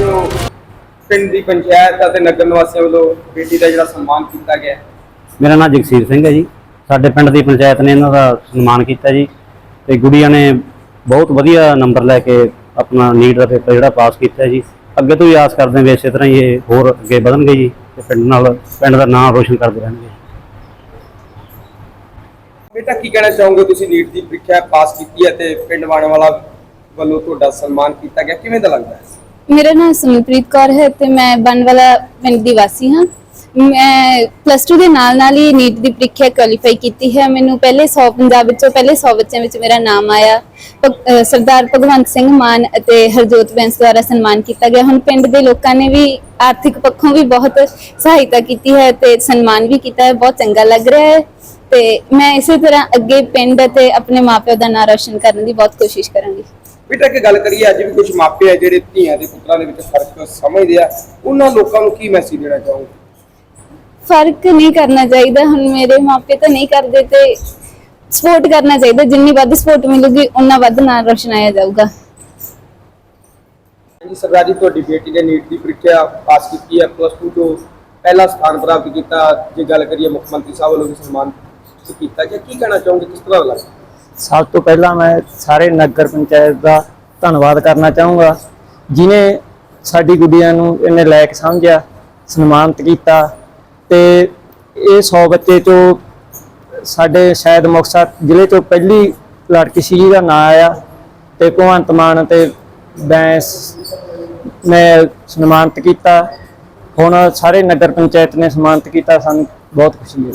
ਹੋ ਪਿੰਡ ਦੀ ਪੰਚਾਇਤ ਅਤੇ ਨਗਰ ਨਿਵਾਸੀਆਂ ਵੱਲੋਂ ਬੇਟੀ ਦਾ ਜਿਹੜਾ ਸਨਮਾਨ ਕੀਤਾ ਗਿਆ। ਮੇਰਾ ਨਾਮ ਜਗਸੀਰ ਸਿੰਘ ਹੈ ਜੀ। ਸਾਡੇ ਪਿੰਡ ਦੀ ਪੰਚਾਇਤ ਨੇ ਇਹਨਾਂ ਦਾ ਸਨਮਾਨ ਕੀਤਾ ਜੀ ਤੇ ਗੁੜੀਆ ਨੇ ਬਹੁਤ ਵਧੀਆ ਨੰਬਰ ਲੈ ਕੇ ਆਪਣਾ ਨੀਟ ਦਾ ਪੇਪਰ ਜਿਹੜਾ ਪਾਸ ਕੀਤਾ ਜੀ। ਅੱਗੇ ਤੋਂ ਵੀ ਆਸ ਕਰਦੇ ਹਾਂ ਵੀ ਇਸੇ ਤਰ੍ਹਾਂ ਹੀ ਇਹ ਹੋਰ ਅੱਗੇ ਵਧਣਗੇ ਜੀ ਤੇ ਪਿੰਡ ਨਾਲ ਪਿੰਡ ਦਾ ਨਾਮ ਰੋਸ਼ਨ ਕਰਦੇ ਰਹਿਣਗੇ। ਬੇਟਾ ਕੀ ਕਹਿਣਾ ਚਾਹੋਗੇ? ਤੁਸੀਂ ਨੀਟ ਦੀ ਪ੍ਰੀਖਿਆ ਪਾਸ ਕੀਤੀ ਹੈ ਤੇ ਪਿੰਡ ਵਾਲਾ ਵੱਲੋਂ ਤੁਹਾਡਾ ਸਨਮਾਨ ਕੀਤਾ ਗਿਆ। ਕਿਵੇਂ ਦਾ ਲੱਗਦਾ ਹੈ? ਮੇਰਾ ਨਾਮ ਸੁਮਨਪ੍ਰੀਤ ਕੌਰ ਹੈ ਤੇ ਮੈਂ ਬਣਵਾਲਾ ਪਿੰਡ ਦੀ ਵਾਸੀ ਹਾਂ। ਮੈਂ ਪਲੱਸ 2 ਦੇ ਨਾਲ ਨਾਲ ਹੀ ਨੀਟ ਦੀ ਪ੍ਰੀਖਿਆ ਕੁਆਲੀਫਾਈ ਕੀਤੀ ਹੈ। ਮੈਨੂੰ ਪਹਿਲੇ 100 ਪੰਜਾਬ ਵਿੱਚੋਂ ਪਹਿਲੇ 100 ਬੱਚਿਆਂ ਵਿੱਚ ਮੇਰਾ ਨਾਮ ਆਇਆ। ਭਗ- ਅਹ ਸਰਦਾਰ ਭਗਵੰਤ ਸਿੰਘ ਮਾਨ ਅਤੇ ਹਰਜੋਤ ਬੈਂਸ ਦੁਆਰਾ ਸਨਮਾਨ ਕੀਤਾ ਗਿਆ। ਹੁਣ ਪਿੰਡ ਦੇ ਲੋਕਾਂ ਨੇ ਵੀ ਆਰਥਿਕ ਪੱਖੋਂ ਵੀ ਬਹੁਤ ਸਹਾਇਤਾ ਕੀਤੀ ਹੈ ਤੇ ਸਨਮਾਨ ਵੀ ਕੀਤਾ ਹੈ। ਬਹੁਤ ਚੰਗਾ ਲੱਗ ਰਿਹਾ ਹੈ ਤੇ ਮੈਂ ਇਸੇ ਤਰ੍ਹਾਂ ਅੱਗੇ ਪਿੰਡ ਅਤੇ ਆਪਣੇ ਮਾਪਿਆਂ ਦਾ ਨਾਂ ਰੌਸ਼ਨ ਕਰਨ ਦੀ ਬਹੁਤ ਕੋਸ਼ਿਸ਼ ਕਰਾਂਗੀ। ਬੇਟਾ ਕਿ ਗੱਲ ਕਰੀਏ ਅੱਜ ਵੀ ਕੁਝ ਮਾਪੇ ਆ ਜਿਹੜੇ ਧੀਆਂ ਦੇ ਪੁੱਤਰਾਂ ਦੇ ਵਿੱਚ ਫ਼ਰਕ ਸਮਝਦੇ ਆ ਉਹਨਾਂ ਲੋਕਾਂ ਨੂੰ ਕੀ ਮੈਸੇਜ ਦੇਣਾ ਚਾਹੋਗੇ? ਫ਼ਰਕ ਨਹੀਂ ਕਰਨਾ ਚਾਹੀਦਾ ਹੁਣ ਮੇਰੇ ਮਾਪੇ ਤਾਂ ਨਹੀਂ ਕਰਦੇ ਤੇ ਸਪੋਰਟ ਕਰਨਾ ਚਾਹੀਦਾ ਜਿੰਨੀ ਵੱਧ ਸਪੋਰਟ ਮਿਲੂਗੀ ਉਨਾ ਵੱਧ ਨਾਮ ਰੋਸ਼ਨਾਇਆ ਜਾਊਗਾ। ਜੀ ਸਰਦਾਰ ਜੀ ਤੁਹਾਡੀ ਬੇਟੀ ਨੇ ਨੀਟ ਦੀ ਪ੍ਰੀਖਿਆ ਪਾਸ ਕੀਤੀ ਹੈ ਪਲੱਸ 2 ਤੋਂ ਪਹਿਲਾ ਸਥਾਨ ਪ੍ਰਾਪਤ ਕੀਤਾ ਜੇ ਗੱਲ ਕਰੀਏ ਮੁੱਖ ਮੰਤਰੀ ਸਾਹਿਬ ਵੱਲੋਂ ਵੀ ਸਨਮਾਨ ਕੀਤਾ ਗਿਆ ਕੀ ਕਹਿਣਾ ਚਾਹੋਗੇ ਕਿਸ ਤਰ੍ਹਾਂ ਲੱਗਦਾ? ਸਭ ਤੋਂ ਪਹਿਲਾਂ ਮੈਂ ਸਾਰੇ ਨਗਰ ਪੰਚਾਇਤ ਦਾ ਧੰਨਵਾਦ ਕਰਨਾ ਚਾਹੂੰਗਾ, ਜਿਨੇ ਸਾਡੀ ਗੁੱਡੀਆਂ ਨੂੰ ਇਹਨੇ ਲਾਇਕ ਸਮਝਿਆ, ਸਨਮਾਨਿਤ ਕੀਤਾ ਤੇ ਇਹ 100 ਬੱਚੇ ਤੋਂ ਸਾਡੇ ਸ਼ਾਇਦ ਮੁਕਤਸਰ ਜ਼ਿਲ੍ਹੇ ਤੋਂ ਪਹਿਲੀ ਲੜਕੀ ਸੀ ਜਿਹਦਾ ਨਾਂ ਆਇਆ ਤੇ ਭਗਵੰਤ ਮਾਨ ਤੇ ਬੈਂਸ ਨੇ ਸਨਮਾਨਿਤ ਕੀਤਾ। ਹੁਣ ਸਾਰੇ ਨਗਰ ਪੰਚਾਇਤ ਨੇ ਸਨਮਾਨਿਤ ਕੀਤਾ, ਸਾਨੂੰ ਬਹੁਤ ਖੁਸ਼ੀ ਹੋਈ।